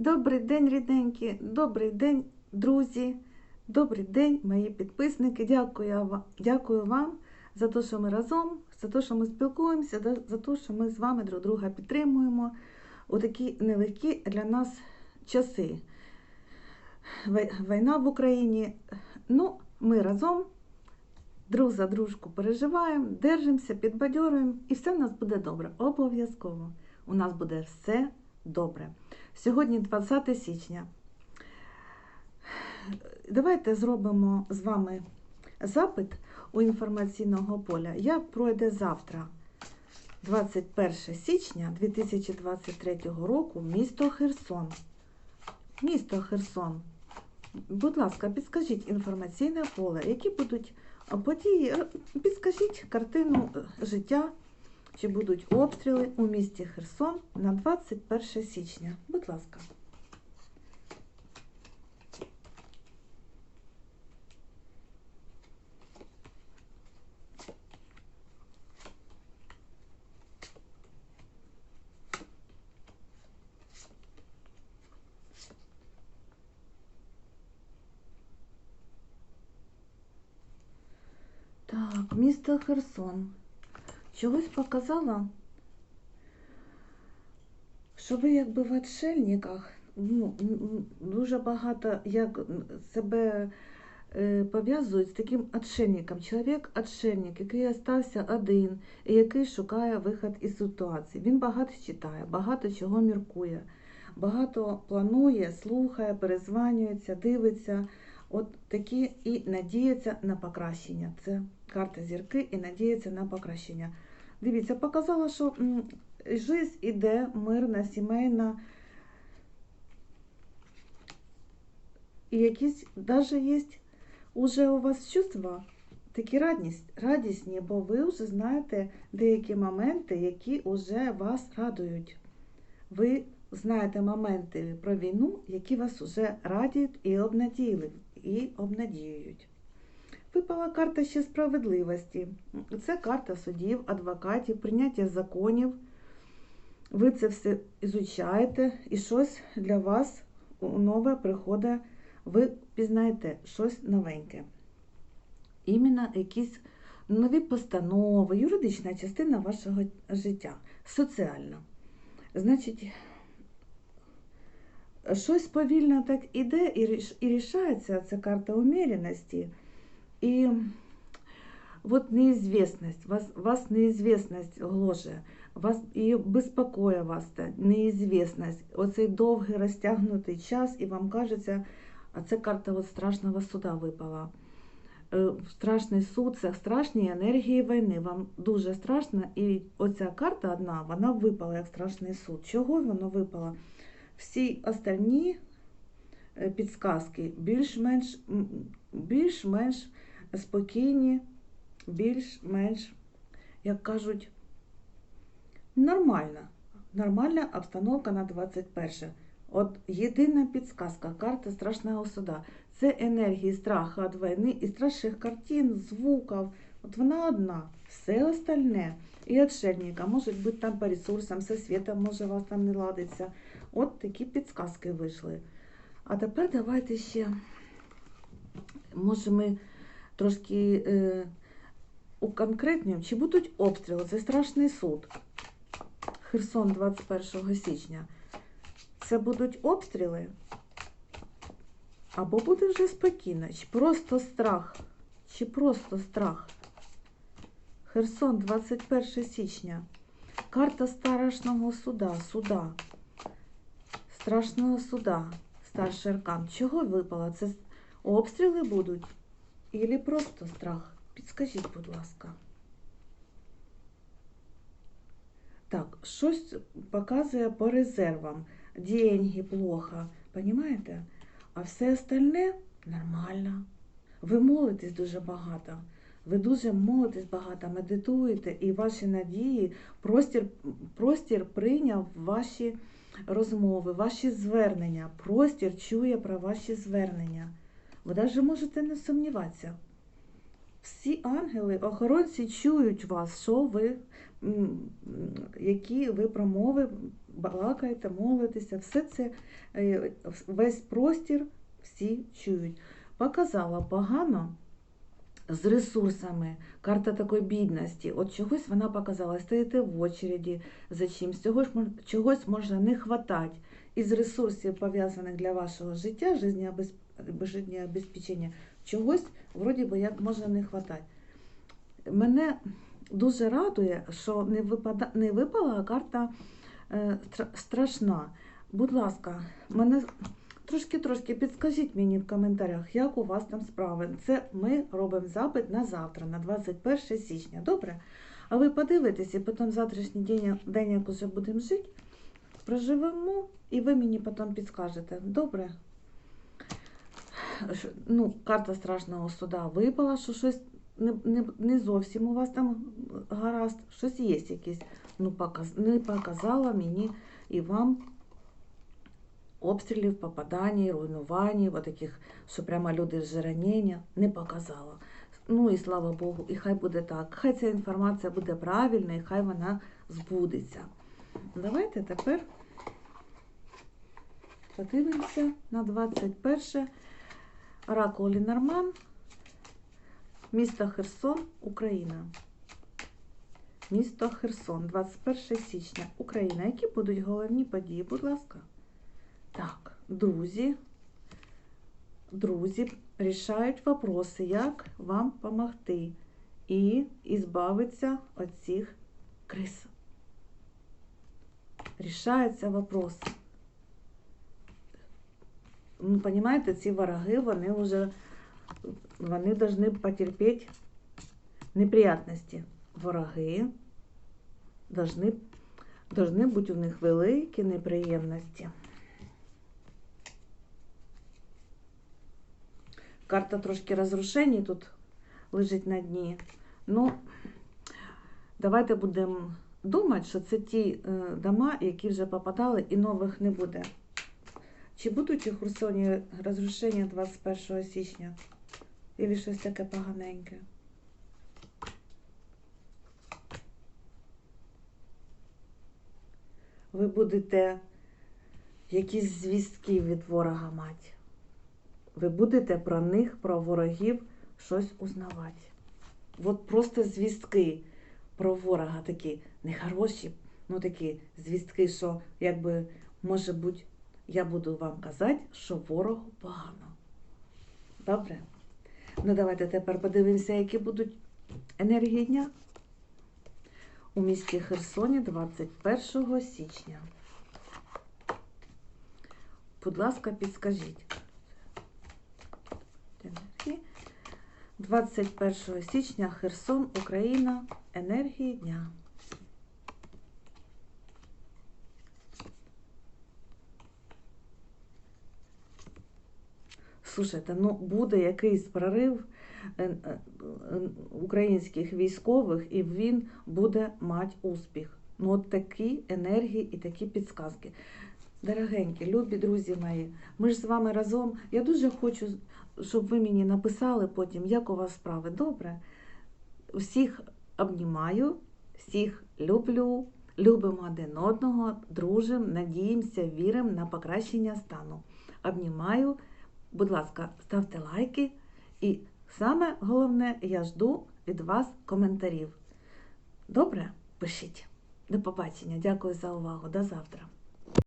Добрий день, рідненькі, добрий день, друзі, добрий день, мої підписники. Дякую, дякую вам за те, що ми разом, за те, що ми спілкуємося, за- те, що ми з вами друг друга підтримуємо у такі нелегкі для нас часи. Війна в Україні. Ну, ми разом друг за дружку переживаємо, держимося, підбадьоруємо, і все в нас буде добре. Обов'язково. У нас буде все добре. Сьогодні 20 січня. Давайте зробимо з вами запит у інформаційного поля. Як пройде завтра, 21 січня 2023 року, місто Херсон. Місто Херсон. Будь ласка, підскажіть інформаційне поле, які будуть події, підскажіть картину е, життя, чи будуть обстріли у місті Херсон на 21 січня. Будь ласка. Так, місто Херсон. Чогось показала, що ви якби в отшельниках, ну, дуже багато як себе е, пов'язують з таким отшельником. Чоловік отшельник, який остався один і який шукає вихід із ситуації. Він багато читає, багато чого міркує, багато планує, слухає, перезванюється, дивиться. От такі і надіється на покращення. Це карта зірки і надіється на покращення. Дивіться, показала, що жизнь іде мирна, сімейна. І якісь навіть є уже у вас чувства такі радість, радісні, бо ви вже знаєте деякі моменти, які вже вас радують. Ви знаєте моменти про війну, які вас вже радіють і обнадіюють. Випала карта ще справедливості. Це карта судів, адвокатів, прийняття законів. Ви це все ізучаєте, і щось для вас нове приходить, ви пізнаєте щось новеньке. Іменно якісь нові постанови, юридична частина вашого життя, соціальна. Значить, щось повільно так іде і рішається, це карта уміряності. І от неізвісність, вас, вас неізвісність гложе, вас і безпокоє вас та неізвісність. Оцей довгий розтягнутий час, і вам кажеться, а це карта от страшного суда випала. Е, Страшний суд, це страшні енергії війни. Вам дуже страшно. І оця карта одна, вона випала як страшний суд. Чого воно випало? Всі остальні е, підсказки більш-менш більш-менш спокійні, більш-менш, як кажуть, нормальна. Нормальна обстановка на 21. От єдина підсказка, карта страшного суда. Це енергії страху від війни і страшних картин, звуків. От вона одна. Все остальне. І отшельника, може бути там по ресурсам, все світом може у вас там не ладиться. От такі підсказки вийшли. А тепер давайте ще, може, ми трошки е, уконкретнюємо, чи будуть обстріли. Це страшний суд. Херсон 21 січня. Це будуть обстріли? Або буде вже спокійно, чи просто страх, чи просто страх. Херсон 21 січня. Карта страшного суда, суда. Страшного суда. Старший аркан. Чого випало? Це обстріли будуть? Ілі просто страх? Підскажіть, будь ласка. Так, щось показує по резервам. Деньги плохо. Понимаєте? А все остальне нормально. Ви молитесь дуже багато. Ви дуже молитесь багато, медитуєте, і ваші надії, простір, простір прийняв ваші розмови, ваші звернення. Простір чує про ваші звернення. Ви навіть можете не сумніватися. всі ангели, охоронці чують вас, що ви, які ви промови балакаєте, молитеся, все це, е, весь простір всі чують. Показала погано з ресурсами, карта такої бідності. От чогось вона показала, стоїте в очереді за чимсь, чогось, мож- чогось може не хватати. Із ресурсів, пов'язаних для вашого життя, життєобез- життєобезпечення, чогось вроді би як може не хватати. Мене дуже радує, що не, випада, не випала карта е, страшна. Будь ласка, мене трошки-трошки підскажіть мені в коментарях, як у вас там справи. Це ми робимо запит на завтра, на 21 січня. Добре? А ви подивитесь, і потім завтрашній день, день як уже будемо жити, проживемо, і ви мені потім підскажете. Добре? Ну, карта страшного суда випала, що щось не, не, не зовсім у вас там гаразд, щось є якесь. Ну, показ, не показала мені і вам обстрілів, попадань, руйнувань, таких, що прямо люди з ранення, не показала. Ну і слава Богу, і хай буде так. Хай ця інформація буде правильна, і хай вона збудеться. Давайте тепер подивимося на 21 Оракул Лінорман, місто Херсон, Україна. Місто Херсон, 21 січня, Україна. Які будуть головні події? Будь ласка. Так, друзі, друзі рішають вопроси, як вам допомогти і ізбавитися від цих криз. Рішається вопрос. Ну, понимаете, ці вороги, вони вже вони повинні потерпіти неприятності. Вороги должны, должны бути у них великі неприємності. Карта трошки розрушень тут лежить на дні. Ну, давайте будемо думати, що це ті е, дома, які вже попадали, і нових не буде. Чи будуть у Херсоні розрушення 21 січня? Ілі щось таке поганеньке? Ви будете якісь звістки від ворога мати. Ви будете про них, про ворогів щось узнавати. От просто звістки про ворога такі нехороші, ну такі звістки, що якби може бути, я буду вам казати, що ворогу погано. Добре? Ну давайте тепер подивимося, які будуть енергії дня у місті Херсоні 21 січня. Будь ласка, підскажіть. 21 січня Херсон, Україна. Енергії дня. Слушайте, ну буде якийсь прорив е, е, українських військових, і він буде мати успіх. Ну, от такі енергії і такі підсказки. Дорогенькі, любі друзі мої, ми ж з вами разом. Я дуже хочу, щоб ви мені написали потім, як у вас справи. Добре? Всіх обнімаю, всіх люблю, любимо один одного, дружимо, надіємося, віримо на покращення стану. Обнімаю, будь ласка, ставте лайки. І саме головне, я жду від вас коментарів. Добре? Пишіть. До побачення. Дякую за увагу. До завтра.